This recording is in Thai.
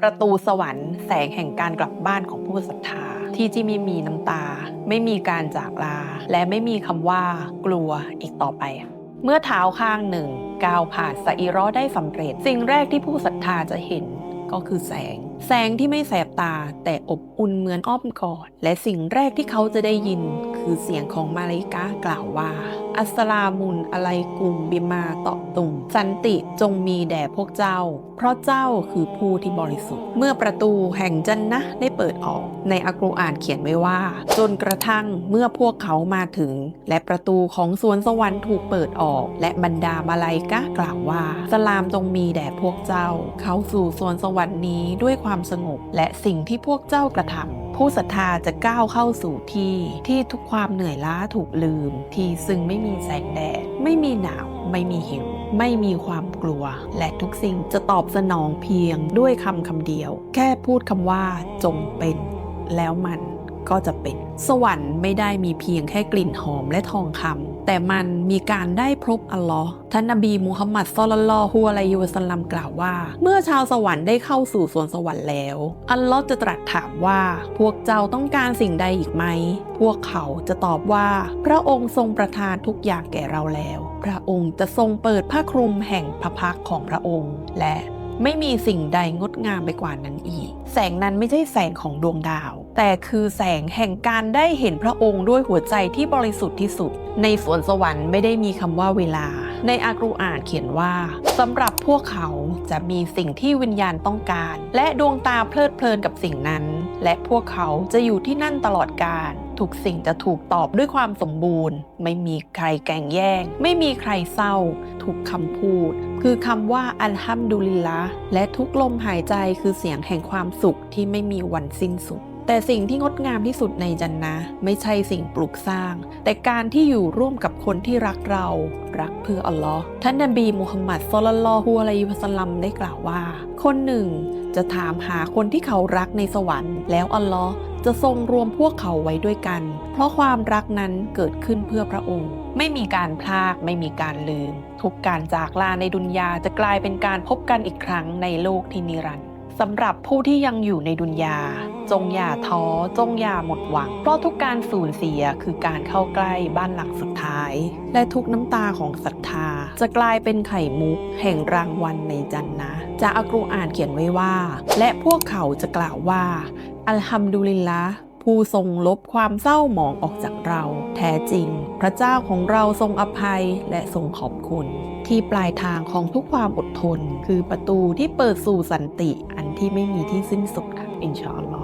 ประตูสวรรค์แสงแห่งการกลับบ้านของผู้ศรัทธา ที่ที่ไม่มีน้ำตา ไม่มีการจากลา และไม่มีคำว่ากลัวอีกต่อไป เมื่อเท้าข้างหนึ่งก้าวผ่านสอีรอได้สำเร็จ สิ่งแรกที่ผู้ศรัทธาจะเห็นก็คือแสง แสงที่ไม่แสบตาแต่อบอุ่นเหมือนอ้อมกอด และสิ่งแรกที่เขาจะได้ยิน คือเสียงของมาลิกากล่าวว่า อัสสลามุนอะไรกุมบิมาตอตุมสันติจงมีแด่พวกเจ้าเพราะเจ้าคือผู้ที่บริสุทธิ์ เมื่อประตูแห่งจันนะได้เปิดออก ในอักรุอ่านเขียนไว้ว่า จนกระทั่งเมื่อพวกเขามาถึง และประตูของสวนสวรรค์ถูกเปิดออก และบรรดามาลาอิกากล่าวว่า สลามจงมีแด่พวกเจ้า เข้าสู่สวนสวรรค์นี้ด้วยความสงบ และสิ่งที่พวกเจ้ากระทำผู้ศรัทธาจะก้าวเข้าสู่ที่ที่ทุกความเหนื่อยล้าถูกลืม ที่ซึ่งไม่มีแสงแดด ไม่มีหนาว ไม่มีหิว ไม่มีความกลัว และทุกสิ่งจะตอบสนองเพียงด้วยคำคำเดียว แค่พูดคำว่าจงเป็น แล้วมัน ก็จะเป็น สวรรค์ไม่ได้มีเพียงแค่กลิ่นหอมและทองคำแต่มันมีการได้พบอัลลอฮ์ท่านนบีมุฮัมมัดซอลลัลลอฮุอะลัยฮิวะสัลลัมกล่าวว่า เมื่อชาวสวรรค์ได้เข้าสู่สวนสวรรค์แล้ว อัลลอฮ์จะตรัสถามว่า พวกเจ้าต้องการสิ่งใดอีกไหม พวกเขาจะตอบว่า พระองค์ทรงประทานทุกอย่างแก่เราแล้ว พระองค์จะทรงเปิดผ้าคลุมแห่งพระพักของพระองค์ และไม่มีสิ่งใดงดงามไปกว่านั้นอีก แสงนั้นไม่ใช่แสงของดวงดาว แต่คือแสงแห่งการได้เห็นพระองค์ด้วยหัวใจที่บริสุทธิ์ที่สุด ในสวนสวรรค์ไม่ได้มีคำว่าเวลา ในอากรุอ่านเขียนว่าสำหรับพวกเขาจะมีสิ่งที่วิญญาณต้องการ และดวงตาเพลิดเพลินกับสิ่งนั้น และพวกเขาจะอยู่ที่นั่นตลอดกาลทุกสิ่งจะถูกตอบด้วยความสมบูรณ์ ไม่มีใครแก่งแย่ง ไม่มีใครเศร้า ทุกคำพูด คือคำว่าอัลฮัมดุลิลละและทุกลมหายใจคือเสียงแห่งความสุขที่ไม่มีวันสิ้นสุด แต่สิ่งที่งดงามที่สุดในจันนะไม่ใช่สิ่งปลูกสร้าง แต่การที่อยู่ร่วมกับคนที่รักเรา รักเพื่ออัลลอฮ์ท่านนบีมุฮัมมัดซอลลัลอฮุอะลัยฮิวะสัลลัมได้กล่าวว่า คนหนึ่งจะถามหาคนที่เขารักในสวรรค์ แล้วอัลลอฮ์จะทรงรวมพวกเขาไว้ด้วยกัน เพราะความรักนั้นเกิดขึ้นเพื่อพระองค์ ไม่มีการพลากไม่มีการลืม ทุกการจากลาในดุนยาจะกลายเป็นการพบกันอีกครั้งในโลกที่นิรันดร์สำหรับผู้ที่ยังอยู่ในดุนยา จงอย่าท้อ จงอย่าหมดหวัง เพราะทุกการสูญเสียคือการเข้าใกล้บ้านหลังสุดท้าย และทุกน้ำตาของศรัทธา จะกลายเป็นไข่มุก แห่งรางวัลในจันนะจากอักรุอ่านเขียนไว้ว่า และพวกเขาจะกล่าวว่า อัลฮัมดุลิลละผู้ทรงลบความเศร้าหมองออกจากเรา แท้จริง พระเจ้าของเราทรงอภัยและทรงขอบคุณ ที่ปลายทางของทุกความอดทน คือประตูที่เปิดสู่สันติอันที่ไม่มีที่สิ้นสุดค่ะ ইনশাআল্লাহ